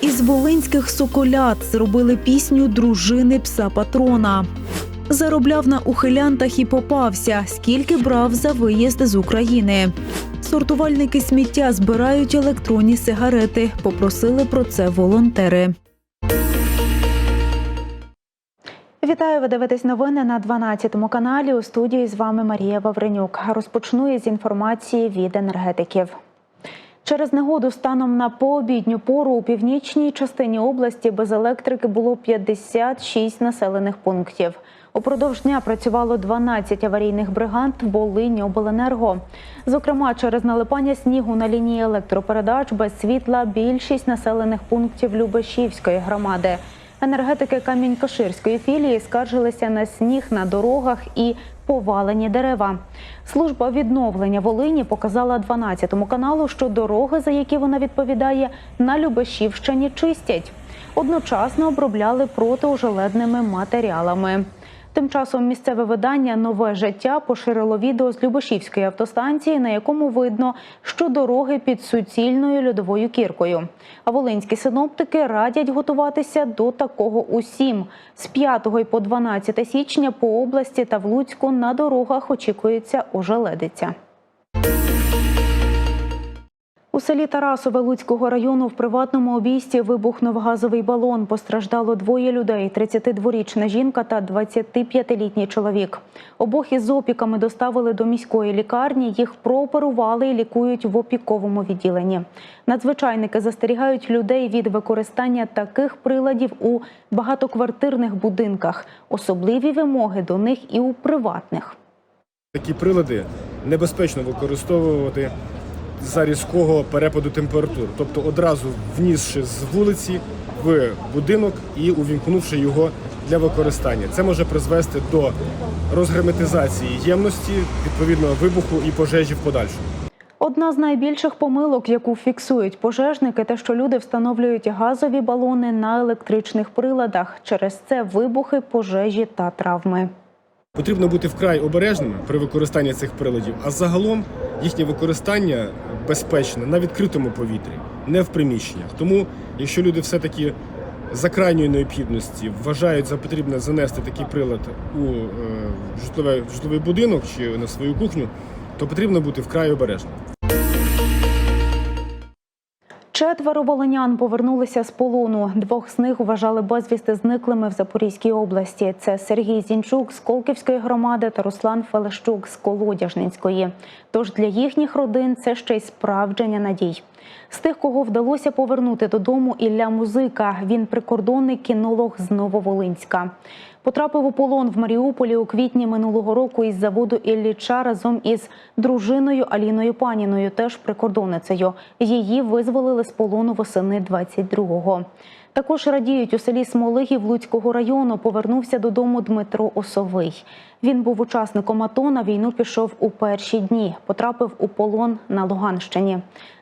Із волинських соколят зробили пісню дружини пса патрона. Заробляв на ухилянтах і попався, скільки брав за виїзд з України. Сортувальники сміття збирають електронні сигарети. Попросили про це волонтери. Вітаю, ви дивитесь новини на 12 каналі. У студії з вами Марія Вавренюк. Розпочну із інформації від енергетиків. Через негоду станом на пообідню пору у північній частині області без електрики було 56 населених пунктів. Упродовж дня працювало 12 аварійних бригад Волинь обленерго. Зокрема, через налипання снігу на лінії електропередач без світла більшість населених пунктів Любешівської громади. Енергетики Камінь-Каширської філії скаржилися на сніг на дорогах і повалені дерева. Служба відновлення Волині показала 12 каналу, що дороги, за які вона відповідає, на Любешівщині чистять. Одночасно обробляли протиожеледними матеріалами. Тим часом місцеве видання Нове життя поширило відео з Любошівської автостанції, на якому видно, що дороги під суцільною льодовою кіркою. А волинські синоптики радять готуватися до такого усім. З 5 і по 12 січня по області та в Луцьку на дорогах очікується ожеледиця. У селі Тарасове Луцького району в приватному обійсті вибухнув газовий балон. Постраждало двоє людей: – 32-річна жінка та 25-літній чоловік. Обох із опіками доставили до міської лікарні. Їх прооперували і лікують в опіковому відділенні. Надзвичайники застерігають людей від використання таких приладів у багатоквартирних будинках. Особливі вимоги до них і у приватних. Такі прилади небезпечно використовувати за різкого перепаду температур, тобто одразу внісши з вулиці в будинок і увімкнувши його для використання. Це може призвести до розгерметизації ємності, відповідно вибуху і пожежі в подальшому. Одна з найбільших помилок, яку фіксують пожежники, те, що люди встановлюють газові балони на електричних приладах. Через це вибухи, пожежі та травми. Потрібно бути вкрай обережними при використанні цих приладів, а загалом їхнє використання безпечне на відкритому повітрі, не в приміщеннях. Тому, якщо люди все-таки за крайньої необхідності вважають за потрібне занести такий прилад у е, житловий, будинок чи на свою кухню, то потрібно бути вкрай обережним. Четверо волинян повернулися з полону. Двох з них вважали безвісти зниклими в Запорізькій області. Це Сергій Зінчук з Колківської громади та Руслан Фелещук з Колодяжненської. Тож для їхніх родин це ще й справдження надій. З тих, кого вдалося повернути додому, Ілля Музика. Він прикордонний кінолог з Нововолинська. Потрапив у полон в Маріуполі у квітні минулого року із заводу Ілліча разом із дружиною Аліною Паніною, теж прикордонницею. Її визволили з полону восени 22-го. Також радіють у селі Смолигів Луцького району. Повернувся додому Дмитро Осовий. Він був учасником АТО, на війну пішов у перші дні. Потрапив у полон на Луганщині.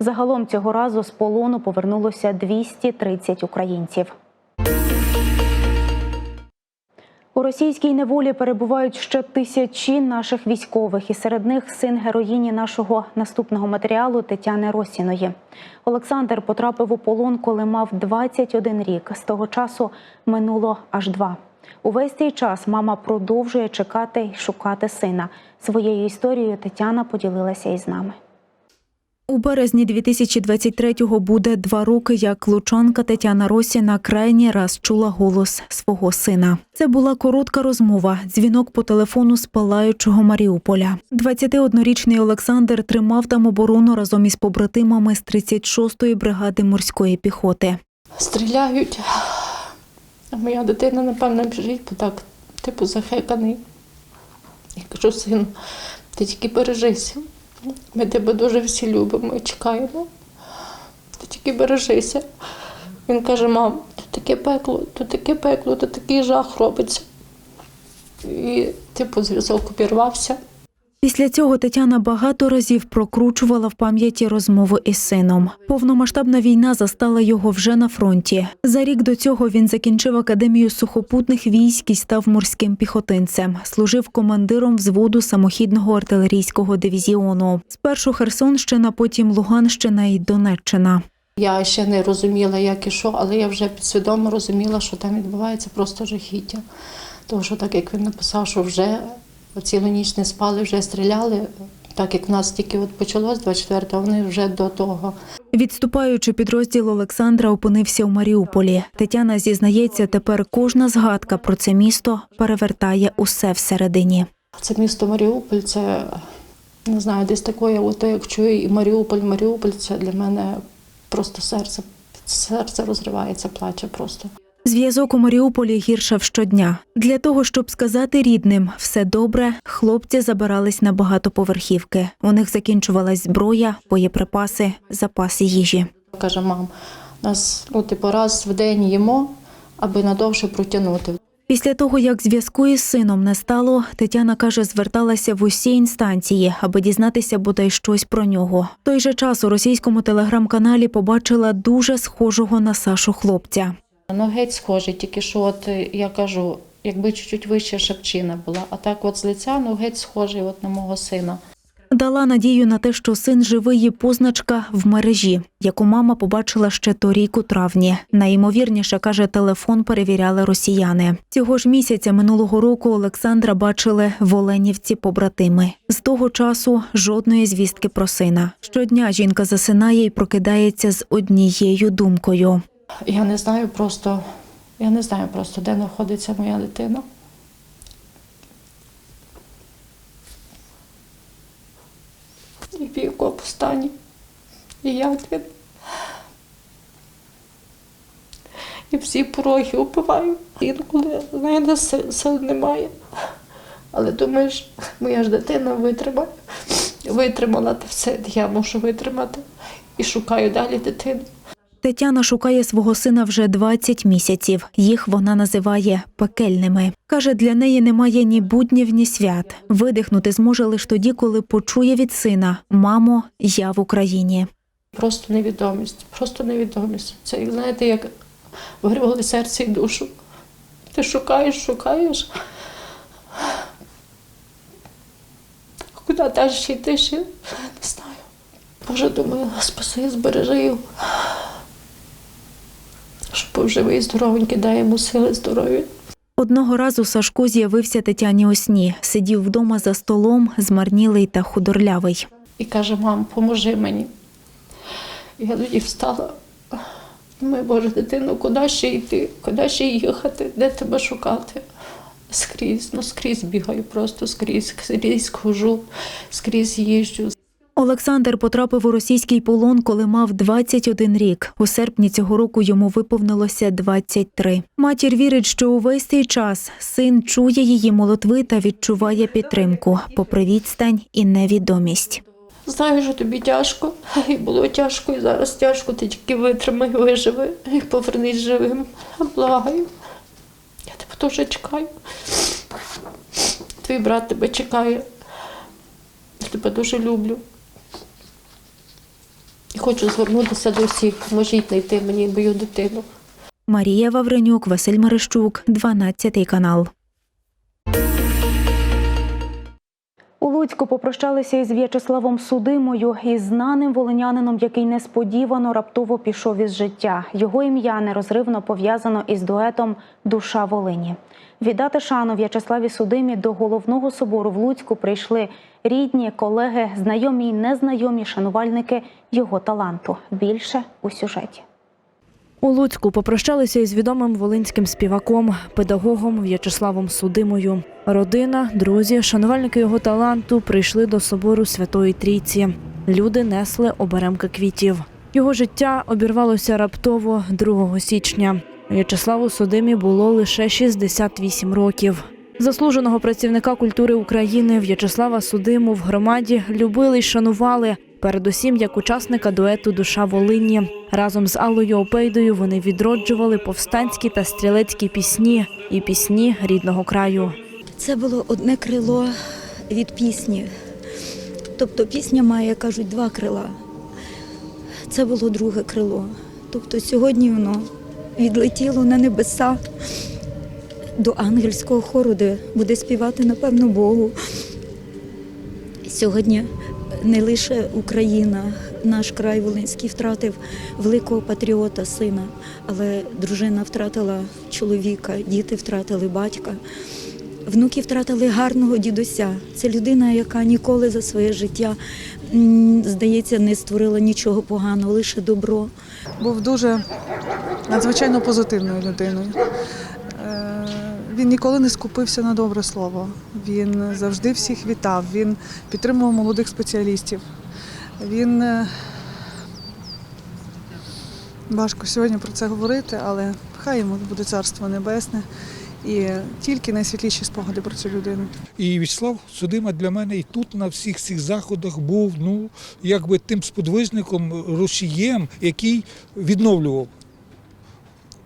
Загалом цього разу з полону повернулося 230 українців. У російській неволі перебувають ще тисячі наших військових, і серед них син героїні нашого наступного матеріалу Тетяни Росіної. Олександр потрапив у полон, коли мав 21 рік. З того часу минуло аж два. Увесь цей час мама продовжує чекати й шукати сина. Своєю історією Тетяна поділилася із нами. У березні 2023-го буде два роки, як лучанка Тетяна Росіна крайній раз чула голос свого сина. Це була коротка розмова, дзвінок по телефону з палаючого Маріуполя. 21-річний Олександр тримав там оборону разом із побратимами з 36-ї бригади морської піхоти. Стріляють, а моя дитина, напевно, біжить, бо так, типу, захеканий. Я кажу, сину, ти тільки бережися. Ми тебе дуже всі любимо і чекаємо. Ти тільки бережися. Він каже, мам, тут таке пекло, тут таке пекло, тут такий жах робиться. І, типу, зв'язок обірвався. Після цього Тетяна багато разів прокручувала в пам'яті розмови із сином. Повномасштабна війна застала його вже на фронті. За рік до цього він закінчив академію сухопутних військ і став морським піхотинцем. Служив командиром взводу самохідного артилерійського дивізіону. Спершу Херсонщина, потім Луганщина і Донеччина. Я ще не розуміла, як і що, але я вже підсвідомо розуміла, що там відбувається просто жахіття. Тому що так як він написав, що вже цілу ніч не спали, вже стріляли. Так як в нас тільки от почалось 24-го, вони вже до того. Відступаючи, підрозділ Олександра опинився у Маріуполі. Тетяна зізнається, тепер кожна згадка про це місто перевертає усе всередині. Це місто Маріуполь, це не знаю, десь такое, от як чую і Маріуполь, Маріуполь, це для мене просто серце. Серце розривається, плаче просто. Зв'язок у Маріуполі гіршав щодня. Для того, щоб сказати рідним все добре, хлопці забирались на багатоповерхівки. У них закінчувалась зброя, боєприпаси, запаси їжі. Каже, мам, нас ну, типу, раз в день їмо, аби надовше протягнути. Після того, як зв'язку із сином не стало, Тетяна каже, зверталася в усі інстанції, аби дізнатися бодай щось про нього. В той же час у російському телеграм-каналі побачила дуже схожого на Сашу хлопця. Ну, геть схожий, тільки що от е, я кажу, якби чуть-чуть вища шепчина була, а так от з лиця, ну геть схожий от на мого сина. Дала надію на те, що син живий і позначка в мережі, яку мама побачила ще торік у травні. Найімовірніше каже, телефон перевіряли росіяни. Цього ж місяця минулого року Олександра бачили в Оленівці побратими. З того часу жодної звістки про сина. Щодня жінка засинає і прокидається з однією думкою. Я не знаю просто, я не знаю просто, де знаходиться моя дитина. І в якому стані. І як він. І всі пороги убиваю. Інколи мене сил, сил немає. Але думаєш, моя ж дитина витримає. Витримала те все, я можу витримати. І шукаю далі дитину. Тетяна шукає свого сина вже 20 місяців. Їх вона називає пекельними. Каже, для неї немає ні буднів, ні свят. Видихнути зможе лише тоді, коли почує від сина Мамо, я в Україні. Просто невідомість, просто невідомість. Це, знаєте, як вирвали серце і душу. Ти шукаєш, шукаєш. Куди далі йти ще? Не знаю. Боже, думаю, спаси, збережи його. Щоб був живий, здоровенький, дай йому сили, здоров'я. Одного разу Сашко з'явився Тетяні у сні. Сидів вдома за столом, змарнілий та худорлявий. І каже, мам, поможи мені. Я тоді встала. Думаю, Боже, дитино, куди ще йти? Куди ще їхати? Де тебе шукати? Скрізь, ну скрізь бігаю, просто скрізь, скрізь хожу, скрізь їжджу. Олександр потрапив у російський полон, коли мав 21 рік. У серпні цього року йому виповнилося 23. Матір вірить, що увесь цей час син чує її молитви та відчуває підтримку, попри відстань і невідомість. Знаю, що тобі тяжко, і було тяжко, і зараз тяжко, ти тільки витримай, виживи, і повернись живим. Благаю. Я тебе теж чекаю. Твій брат тебе чекає. Я тебе дуже люблю. Хочу звернутися до всіх. Поможіть знайти мені мою дитину. Марія Вавренюк, Василь Мерещук, 12 канал. У Луцьку попрощалися із В'ячеславом Судимою, із знаним волинянином, який несподівано раптово пішов із життя. Його ім'я нерозривно пов'язано із дуетом Душа Волині. Віддати шану В'ячеславі Судимі до головного собору в Луцьку прийшли рідні, колеги, знайомі й незнайомі шанувальники його таланту. Більше у сюжеті. У Луцьку попрощалися із відомим волинським співаком, педагогом В'ячеславом Судимою. Родина, друзі, шанувальники його таланту прийшли до собору Святої Трійці. Люди несли оберемки квітів. Його життя обірвалося раптово 2 січня. В'ячеславу Судимі було лише 68 років. Заслуженого працівника культури України В'ячеслава Судиму в громаді любили й шанували. Передусім, як учасника дуету Душа Волині разом з Аллою Опейдою вони відроджували повстанські та стрілецькі пісні і пісні рідного краю. Це було одне крило від пісні. Тобто пісня має, кажуть, два крила. Це було друге крило. Тобто сьогодні воно відлетіло на небеса до ангельського хору, де буде співати, напевно, Богу. Сьогодні не лише Україна, наш край Волинський втратив великого патріота, сина, але дружина втратила чоловіка, діти втратили батька. Внуки втратили гарного дідуся. Це людина, яка ніколи за своє життя, здається, не створила нічого поганого, лише добро. був дуже надзвичайно позитивною людиною. Е, Він ніколи не скупився на добре слово. Він завжди всіх вітав, він підтримував молодих спеціалістів. Він е, важко сьогодні про це говорити, але хай йому буде царство небесне і тільки найсвітліші спогади про цю людину. І Вячеслав Судима для мене і тут на всіх цих заходах був ну якби тим сподвижником, рушієм, який відновлював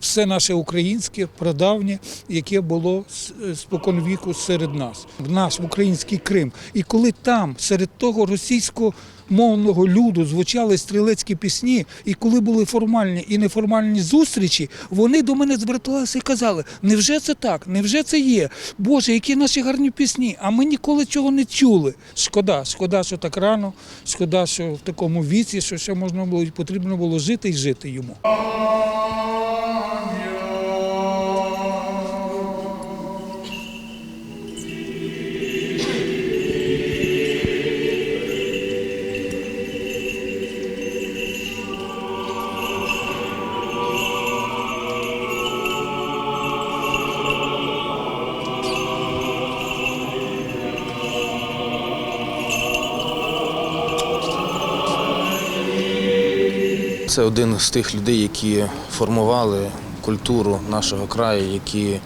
все наше українське, прадавнє, яке було з- спокон віку серед нас, наш український Крим. І коли там серед того російськомовного люду звучали стрілецькі пісні, і коли були формальні і неформальні зустрічі, вони до мене зверталися і казали: невже це так? Невже це є? Боже, які наші гарні пісні? А ми ніколи цього не чули. Шкода, шкода, що так рано, шкода, що в такому віці, що ще можна було потрібно було жити і жити йому. Це один з тих людей, які формували культуру нашого краю, які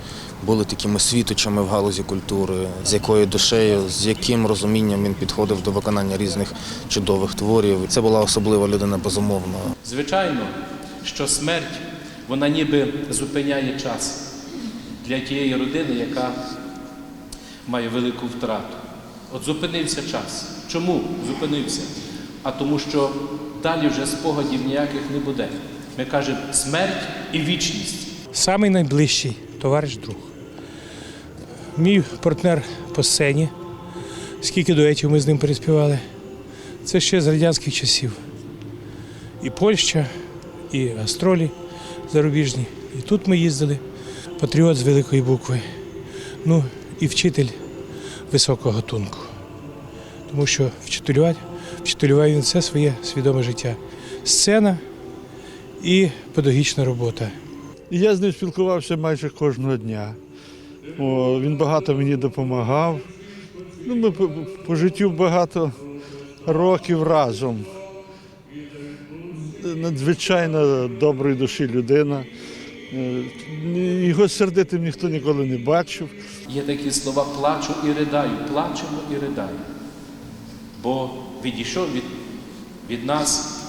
були такими світочами в галузі культури, з якою душею, з яким розумінням він підходив до виконання різних чудових творів. Це була особлива людина, безумовно. Звичайно, що смерть вона ніби зупиняє час для тієї родини, яка має велику втрату. От зупинився час. Чому зупинився? А тому, що далі вже спогадів ніяких не буде. Ми кажемо смерть і вічність. Самий найближчий товариш друг. Мій партнер по сцені. Скільки дуетів ми з ним переспівали. Це ще з радянських часів. І Польща, і гастролі зарубіжні. І тут ми їздили. Патріот з великої букви. Ну і вчитель високого гатунку. Тому що вчителювати, вчителював він все своє свідоме життя. Сцена і педагогічна робота. Я з ним спілкувався майже кожного дня. О, він багато мені допомагав. Ну, ми по, по життю багато років разом. Надзвичайно доброї душі людина. Е, Його сердитим ніхто ніколи не бачив. Є такі слова плачу і ридаю, плачемо і ридаю. Бо відійшов від, від нас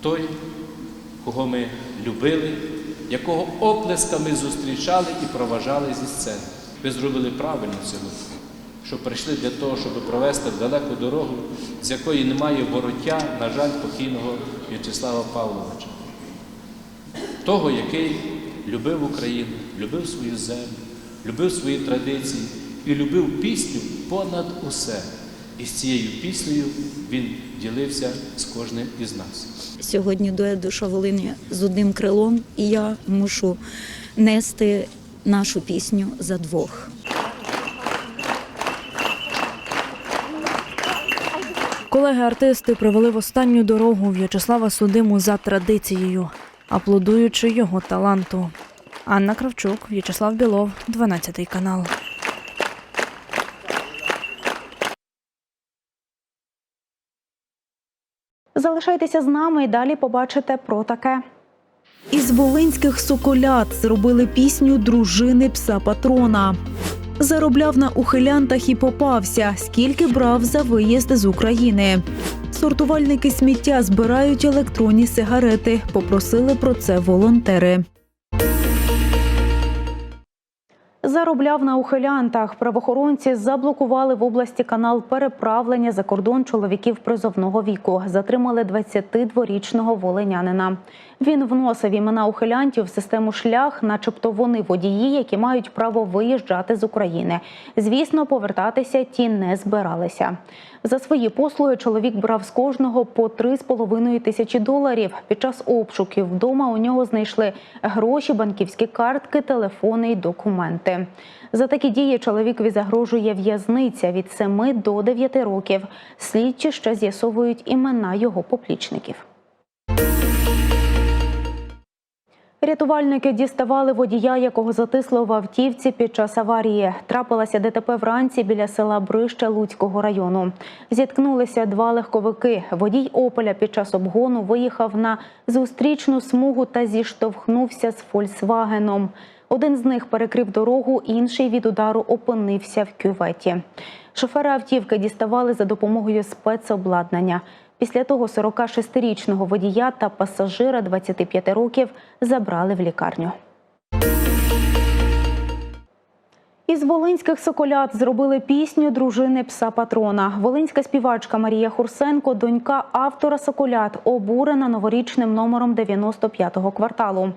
той, кого ми любили, якого оплесками зустрічали і проважали зі сцени. Ви зробили правильно сьогодні, що прийшли для того, щоб провести далеку дорогу, з якої немає вороття, на жаль, покійного В'ячеслава Павловича. Того, який любив Україну, любив свою землю, любив свої традиції і любив пісню понад усе. І з цією піснею він ділився з кожним із нас. Сьогодні дует душа Волині з одним крилом, і я мушу нести нашу пісню за двох. Колеги-артисти провели в останню дорогу В'ячеслава Судиму за традицією, аплодуючи його таланту. Анна Кравчук, В'ячеслав Білов, 12 канал. Залишайтеся з нами і далі побачите про таке. Із волинських соколят зробили пісню дружини пса патрона. Заробляв на ухилянтах і попався, скільки брав за виїзд з України. Сортувальники сміття збирають електронні сигарети. Попросили про це волонтери. Заробляв на ухилянтах. Правоохоронці заблокували в області канал переправлення за кордон чоловіків призовного віку. Затримали 22-річного волинянина. Він вносив імена ухилянтів в систему шлях, начебто вони водії, які мають право виїжджати з України. Звісно, повертатися ті не збиралися. За свої послуги чоловік брав з кожного по 3,5 тисячі доларів. Під час обшуків вдома у нього знайшли гроші, банківські картки, телефони й документи. За такі дії чоловікові загрожує в'язниця від 7 до 9 років. Слідчі ще з'ясовують імена його поплічників. Рятувальники діставали водія, якого затисло в автівці під час аварії. Трапилася ДТП вранці біля села Брище Луцького району. Зіткнулися два легковики. Водій Опеля під час обгону виїхав на зустрічну смугу та зіштовхнувся з Фольксвагеном. Один з них перекрив дорогу, інший від удару опинився в кюветі. Шофера автівки діставали за допомогою спецобладнання. Після того 46-річного водія та пасажира 25 років забрали в лікарню. Із волинських соколят зробили пісню дружини пса патрона. Волинська співачка Марія Хурсенко, донька автора соколят, обурена новорічним номером 95-го кварталу.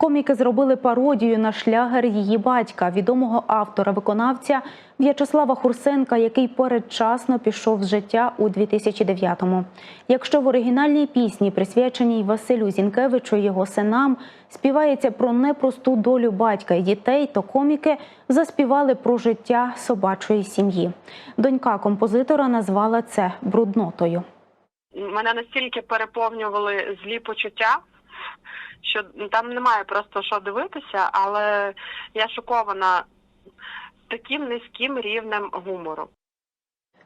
Коміки зробили пародію на шлягер її батька, відомого автора-виконавця В'ячеслава Хурсенка, який передчасно пішов з життя у 2009-му. Якщо в оригінальній пісні, присвяченій Василю Зінкевичу його синам, співається про непросту долю батька і дітей, то коміки заспівали про життя собачої сім'ї. Донька композитора назвала це бруднотою. мене настільки переповнювали злі почуття, що там немає просто що дивитися, але я шокована таким низьким рівнем гумору.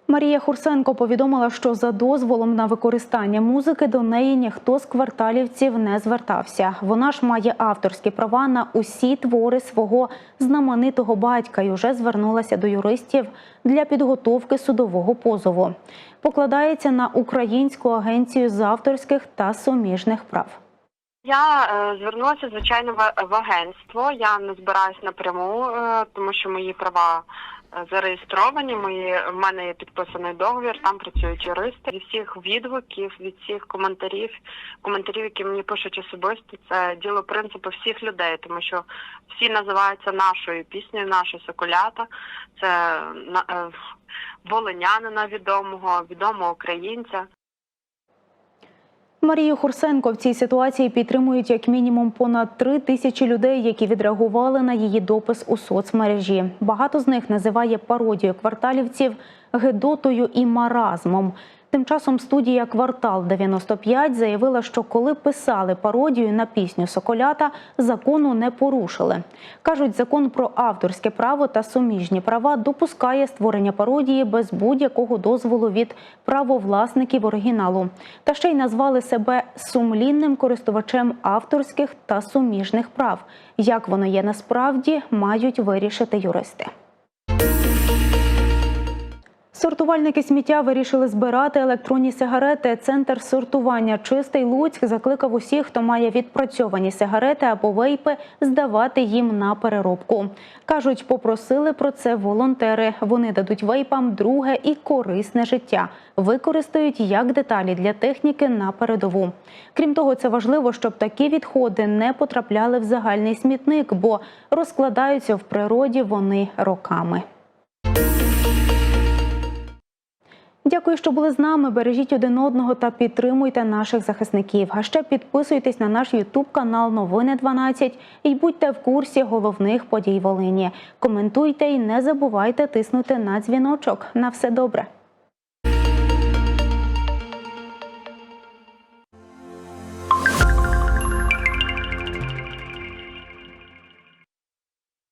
Марія Хурсенко повідомила, що за дозволом на використання музики до неї ніхто з кварталівців не звертався. Вона ж має авторські права на усі твори свого знаменитого батька і вже звернулася до юристів для підготовки судового позову. Покладається на Українську агенцію з авторських та суміжних прав. Я е, звернулася звичайно в, агентство. Я не збираюсь напряму, е, тому що мої права е, зареєстровані. Мої в мене є підписаний договір. Там працюють юристи. Від всіх відгуків, від всіх коментарів, коментарів, які мені пишуть особисто, це діло принципу всіх людей, тому що всі називаються нашою піснею, наші соколята. Це на е, волинянина відомого, відомого українця. Марію Хурсенко в цій ситуації підтримують як мінімум понад три тисячі людей, які відреагували на її допис у соцмережі. Багато з них називає пародію кварталівців гедотою і маразмом. Тим часом студія Квартал 95 заявила, що коли писали пародію на пісню Соколята, закону не порушили. Кажуть, закон про авторське право та суміжні права допускає створення пародії без будь-якого дозволу від правовласників оригіналу. Та ще й назвали себе сумлінним користувачем авторських та суміжних прав. Як воно є насправді, мають вирішити юристи. Сортувальники сміття вирішили збирати електронні сигарети. Центр сортування Чистий Луцьк закликав усіх, хто має відпрацьовані сигарети або вейпи, здавати їм на переробку. Кажуть, попросили про це волонтери. Вони дадуть вейпам друге і корисне життя. Використають як деталі для техніки на передову. Крім того, це важливо, щоб такі відходи не потрапляли в загальний смітник, бо розкладаються в природі вони роками. Дякую, що були з нами. Бережіть один одного та підтримуйте наших захисників. А ще підписуйтесь на наш Ютуб канал Новини 12 і будьте в курсі головних подій Волині. Коментуйте і не забувайте тиснути на дзвіночок. На все добре.